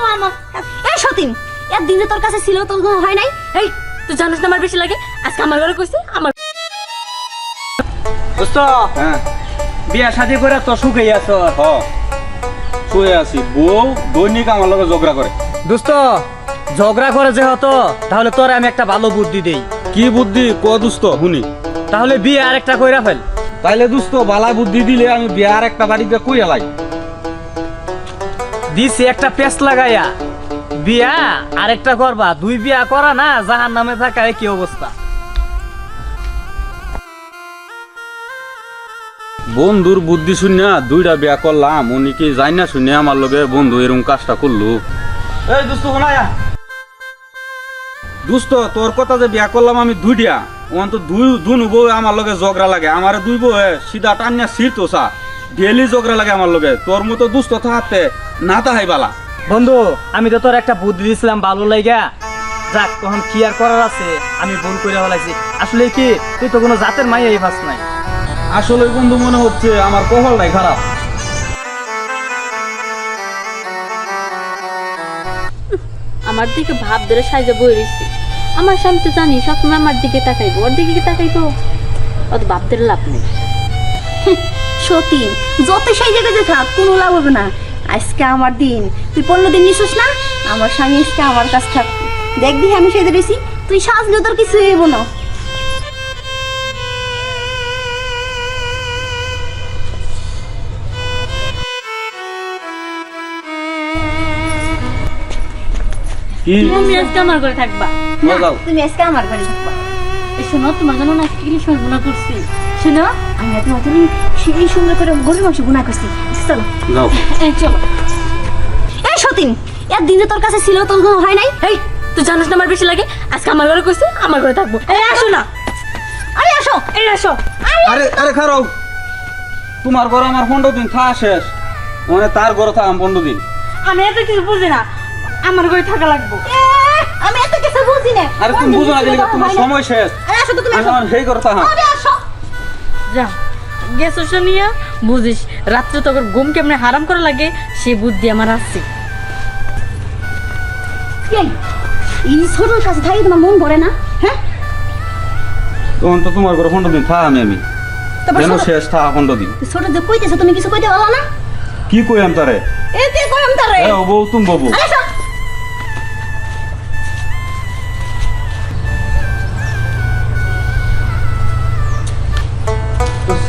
কিন্তু আমার। এই সতীন যে তোর কাছে ছিল তোর হয় নাই? এই তুই জানিস না আমার বেশি লাগে? আজকে আমার ঘরে কইছে আমার দোস্ত হ্যাঁ। বিয়া শাদি করে তো সুখেই আছো। হ। শুয়ে আছি। বউ দৈনিক আমার লগে ঝগড়া করে। দোস্ত ঝগড়া করে যেহেতু তাহলে তোর আমি একটা ভালো বুদ্ধি দেই। কি বুদ্ধি? ক দুস্ত শুনি। তাহলে বিয়ে আর একটা কইরা ফেল। তাইলে দুস্ত বালা বুদ্ধি দিলে আমি বিয়ে আর একটা বাড়িতে কই এলাই দিছি একটা পেস্ট লাগাইয়া। বিয়া আরেকটা করবা দুই বিয়া করা না জাহান নামে থাকা কি অবস্থা। বন্ধুর বুদ্ধি শুনিয়া দুইটা বিয়া করলাম উনি কি যাই না শুনে আমার লগে বন্ধু এরকম কাজটা করল? এই দুস্ত শোনায়া দুস্ত তোর কথা যে বিয়া করলাম আমি দুইটা। ওখান তো দুই দুন বউ আমার লগে ঝগড়া লাগে আমার দুই বউ সিধা টানিয়া সির তো সা ডেলি ঝগড়া লাগে আমার লগে। তোর মতো দুস্থ থাকতে না তাহাই বালা। বন্ধু আমি তো তোর একটা বুদ্ধি দিছিলাম ভালো লাগা যাক তখন কি আর করার আছে? আমি ভুল করে ফেলাইছি। আসলে কি তুই তো কোনো জাতের মাইয়াই ভাস নাই। আসলে বন্ধু মনে হচ্ছে আমার কপালটাই খারাপ। আমার দিকে ভাব ধরে সাইজে বই রয়েছে আমার স্বামী তো জানি সবসময় আমার দিকে তাকাইবো ওর দিকে তাকাইবো? অত ভাব ধরে লাভ নেই। সতীন যত সেই জায়গাতে থাক কোনো লাভ হবে না। আজকে আমার দিন। তুই পনেরো দিন নিছিস না? আমার স্বামী আজকে আমার কাছে থাক। দেখবি আমি সেজে রয়েছি তুই সাজলেও তোর কিছু হইব না। তুমি আজকে আমার ঘরে থাকবা। তুমি আজকে আমার ঘরে থাকবা। শোনো তোমার জন্য না কি সর্বনা করছি। শোনো আমি তোমার জন্য সেই সুন্দর করে গরুর মাংস গুণা করছি। আচ্ছা, চলো। যাও। চলো। এই সতীন তোর কাছে ছিল তোর হয় নাই? এই তুই জানিস না আমার বেশি লাগে? আজকে আমার ঘরে কইছে আমার ঘরে থাকব। এই আসো না। আরে আসো। এই আসো। আরে। আরে খারাপ তোমার ঘরে আমার পনেরো দিন থা শেষ। মানে তার ঘরে থাকাম পনেরো দিন। আমি এত কিছু বুঝি না। আমার ঘরে থাকা লাগবো। আমি এত কিছু বুঝি না। আরে তুমি বুঝো না তোমার সময় শেষ। আরে আসো তো তুমি আমার সেই ঘরে আসো যা গেছো শুনিয়া? বুঝিস রাত্রে তোর ঘুম কেমনে হারাম করা লাগে সে বুদ্ধি আমার আছে। এই, এই ছোটর কাছে থাকি তোমার মন ভরে না? হ্যাঁ? তখন তো তোমার ঘরে পনেরো দিন থাকামি আমি তারপর কেন শেষ থাকা পনেরো দিন। ছোট যে কইতেছে তুমি কিছু কইতে পারলা না? কি কই আমি তারে? এই তে কইম তারে? এ ও বউ তুমি বাবু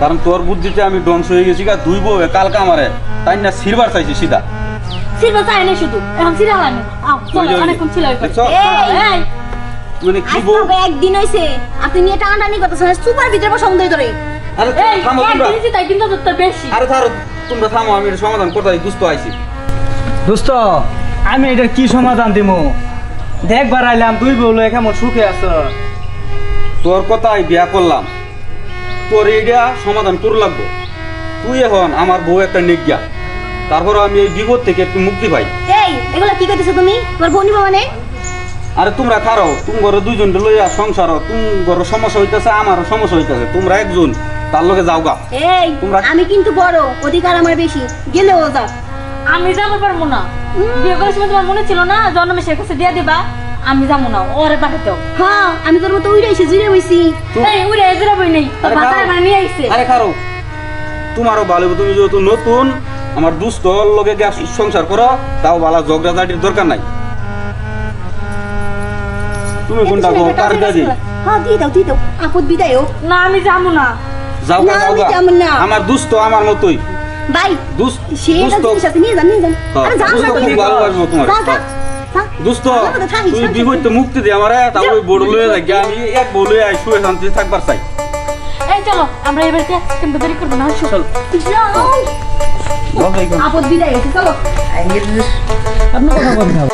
কারণ তোর বুদ্ধিতে আমি ডংস হয়ে গেছি গা দুই বউ কালকে আমারে তাই না সিরবার চাইছি সিধা? সিলবা চাই না শুধু এখন সিরা হয়নি আও ওই চলো যে, অনেকক্ষণ ছিল এই মানে কি বউ? একদিন হইছে আপনি নিয়ে টানাটানি করতেছেন সুপার ভিতরে বসা বন্ধ ধরে আরে থামো তোমরা। একদিনই তাই কিন্তু তোর বেশি। আরে থারো তোমরা থামো আমি এটা সমাধান করতে দুস্থ আইছি। দোস্ত আমি এটা কি সমাধান দিমু? দেখবার আইলাম দুই বউ কেমন সুখে আছো। তোর কথাই বিয়া করলাম। তোর এইটা সমাধান তোর লাগবো। তুই এখন আমার বউ একটা নিজ্ঞা। তারপর আমি এই বিপদ থেকে একটু মুক্তি পাই। এই এগুলা কি কইতেছো তুমি? তোমার বোনি মানে? আরে তোমরা খারো তুমি ঘরে দুইজন লইয়া সংসার তুমি ঘরে সমস্যা হইতেছে আমারও সমস্যা হইতেছে। তোমরা একজন তার লগে যাও গা। এই তোমরা- আমি কিন্তু বড় অধিকার আমার বেশি গেলে ও যাক। আমি যাব পারব না। বিয়ে করার সময় তোমার মনে ছিল না জন্মেশের কাছে দিয়ে দিবা? আমি যাব না ওরে পাঠাতেও হ্যাঁ আমি তোর মতো উড়ে আইছি জুড়ে এই উড়ে এজরা বই নেই তোর। মানে আইছে। আরে খারো। তোমারও ভালো তুমি যেহেতু নতুন আমার দুস্থ লগে গিয়া সংসার করো তাও বালা ঝগড়া ঝাটির দরকার নাই। তুমি কোনটা গো কার দাদি হ্যাঁ দিয়ে দাও দিয়ে দাও। আপদ বিদায় হোক। না আমি যাব না। যাও না, আমি যাব না। আমার দুস্থ আমার মতোই। ভাই দুস্থ সেটা দুস্থ আছে নিয়ে যান নিয়ে যান। হ্যাঁ, আরে যাও না তুমি ভালোবাসবো তোমার। দোস্ত আমার তুই বিপদ মুক্তি দে আমার তাও ওই বড় লয়ে আমি এক বড় লয়ে আই শুয়ে শান্তি থাকবার চাই। এই চলো আমরা এবার কিন্তু দেরি করব না? আসো আপদ বিদায় চলো। আপনি কথা বলতে হবে।